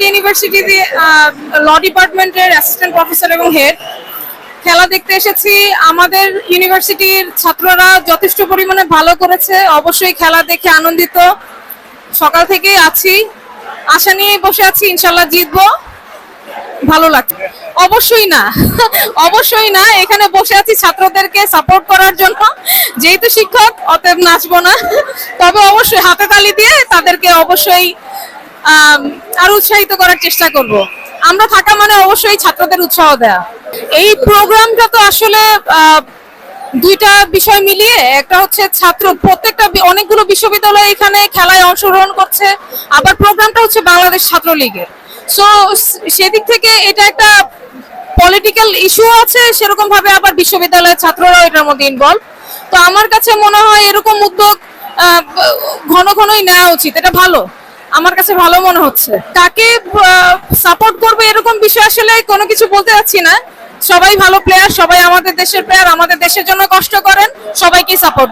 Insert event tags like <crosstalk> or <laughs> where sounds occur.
ঢাকা ইউনিভার্সিটিতে ল ডিপার্টমেন্টের assistant professor এবং হেড খেলা দেখতে এসেছি। আমাদের ইউনিভার্সিটির ছাত্ররা যথেষ্ট পরিমাণে ভালো করেছে। অবশ্যই খেলা দেখে আনন্দিত। সকাল থেকেই আছি। আশা নিয়ে বসে আছি ইনশাল্লাহ জিতবো। ভালো লাগছে। অবশ্যই না। <laughs> অবশ্যই না। এখানে বসে আছি ছাত্রদেরকে সাপোর্ট করার জন্য। যেহেতু শিক্ষক, অতএব নাচবো না। তবে অবশ্যই হাতে তালি দিয়ে তাদেরকে অবশ্যই আরও উৎসাহিত করার চেষ্টা করব। আমরা থাকা মানে অবশ্যই ছাত্রদের উৎসাহ দেয়া। এই প্রোগ্রামটা তো আসলে দুইটা বিষয় মিলিয়ে, একটা হচ্ছে ছাত্র, প্রত্যেকটা অনেকগুলো বিশ্ববিদ্যালয় এখানে খেলায় অংশগ্রহণ করছে, আবার প্রোগ্রামটা হচ্ছে বাংলাদেশ ছাত্র লীগের সো, সেদিক থেকে এটা একটা পলিটিক্যাল ইস্যু আছে সেরকম ভাবে আবার বিশ্ববিদ্যালয়ের ছাত্ররাও এটার মধ্যে ইনভলভ তো আমার কাছে মনে হয় এরকম উদ্যোগ ঘন ঘনই নেওয়া উচিত। এটা ভালো। আমার কাছে ভালো মনে হচ্ছে। কাকে সাপোর্ট করবে এরকম বিষয় আসলে কোনো কিছু বলতে যাচ্ছি না। সবাই ভালো প্লেয়ার সবাই আমাদের দেশের প্লেয়ার আমাদের দেশের জন্য কষ্ট করেন সবাইকে সাপোর্ট